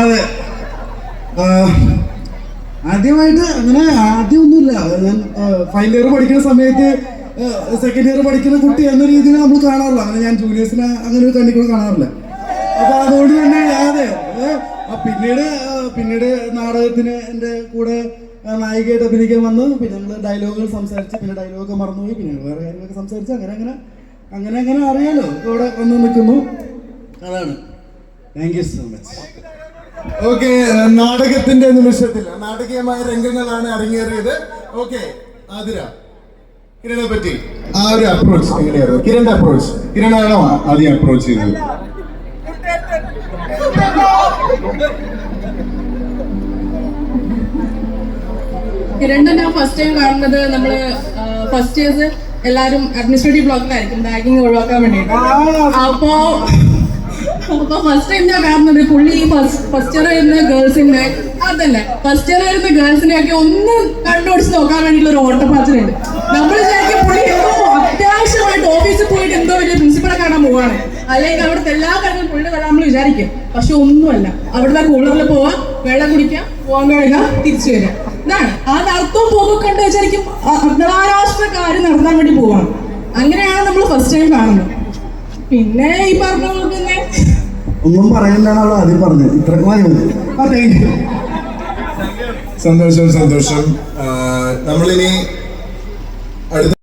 അതെ. ആദ്യമായിട്ട് അങ്ങനെ ആദ്യമൊന്നുമില്ല. ഞാൻ ഫൈനൽ ഇയർ പഠിക്കുന്ന സമയത്ത് സെക്കൻഡ് ഇയർ പഠിക്കുന്ന കുട്ടി എന്ന രീതിയിൽ നമ്മൾ കാണാറില്ല. അങ്ങനെ ഞാൻ ജൂനിയേഴ്സിനെ അങ്ങനെ ഒരു കണ്ണിക്കൂടെ കാണാറില്ല. അപ്പൊ അതുകൊണ്ട് തന്നെ അതെ പിന്നീട് പിന്നീട് നാടകത്തിന് എന്റെ കൂടെ നായികയായിട്ട് അഭിനയിക്കാൻ വന്നു. പിന്നെ നമ്മൾ ഡയലോഗുകൾ സംസാരിച്ച് പിന്നെ ഡയലോഗൊക്കെ മറന്നുപോയി. പിന്നെ വേറെ കാര്യങ്ങളൊക്കെ സംസാരിച്ച് അങ്ങനെ അങ്ങനെ അങ്ങനെ അങ്ങനെ അറിയാലോ. ഇവിടെ വന്ന് നിൽക്കുന്നു അതാണ്. Thank you so much okay നാടകത്തിന്റെ നിമിഷത്തിൽ. നാടകീയമായ രംഗങ്ങളാണ് അരങ്ങേറിയത്. ഓക്കെ ആതിര. കിരണിനെ പറ്റി. ആ ഒരു അപ്രോച്ച് എങ്ങനെയായിരുന്നു? കിരണിന്റെ അപ്രോച്ച് കിരണാണോ ആദ്യം അപ്രോച്ച് ചെയ്തത്? കിരണിനെ ഞാൻ ഫസ്റ്റ് ടൈം കാണുന്നത് നമ്മൾ ഫസ്റ്റ് ഇയേഴ്സ് എല്ലാരും അഡ്മിനിസ്ട്രേറ്റീവ് ബ്ലോക്കിലായിരിക്കും റാഗിങ് ഒഴിവാക്കാൻ വേണ്ടിയിട്ട്. അപ്പോ അപ്പൊ ഫസ്റ്റ് ടൈം ഞാൻ കാണുന്നത് പുള്ളി ഫസ്റ്റ് ഇയർ വരുന്ന ഗേൾസിന്റെ അതന്നെ ഫസ്റ്റ് ഇയർ വരുന്ന ഗേൾസിനെ ഒക്കെ ഒന്ന് കണ്ടുപിടിച്ച് നോക്കാൻ വേണ്ടിയിട്ടുള്ള ഒരു ഓട്ടപ്പാച്ചിലുണ്ട്. നമ്മൾ വിചാരിക്കും പുള്ളി എന്തോ അത്യാവശ്യമായിട്ട് ഓഫീസിൽ പോയിട്ട് എന്തോ വലിയ പ്രിൻസിപ്പളെ കാണാൻ പോവാണ്. അല്ലെങ്കിൽ അവിടുത്തെ എല്ലാ കാര്യങ്ങളും പുള്ളി വരാൻ നമ്മൾ വിചാരിക്കും. പക്ഷെ ഒന്നുമല്ല. അവിടുത്തെ കൂളറിൽ പോവാം വെള്ളം കുടിക്കാം പോകാൻ കഴുകാം തിരിച്ചു വരാം. ഇതാണ്. ആ നടത്തവും പോകും കണ്ട് വിചാരിക്കും നടത്താൻ വേണ്ടി പോവാണ്. അങ്ങനെയാണ് നമ്മൾ ഫസ്റ്റ് ടൈം കാണുന്നത്. പിന്നെ ഈ പറഞ്ഞ പോലെ തന്നെ ഒന്നും പറയണ്ടാണല്ലോ ആദ്യം പറഞ്ഞത്. ഇത്രക്ക് മതി. സന്തോഷം സന്തോഷം. നമ്മളിനി അടുത്ത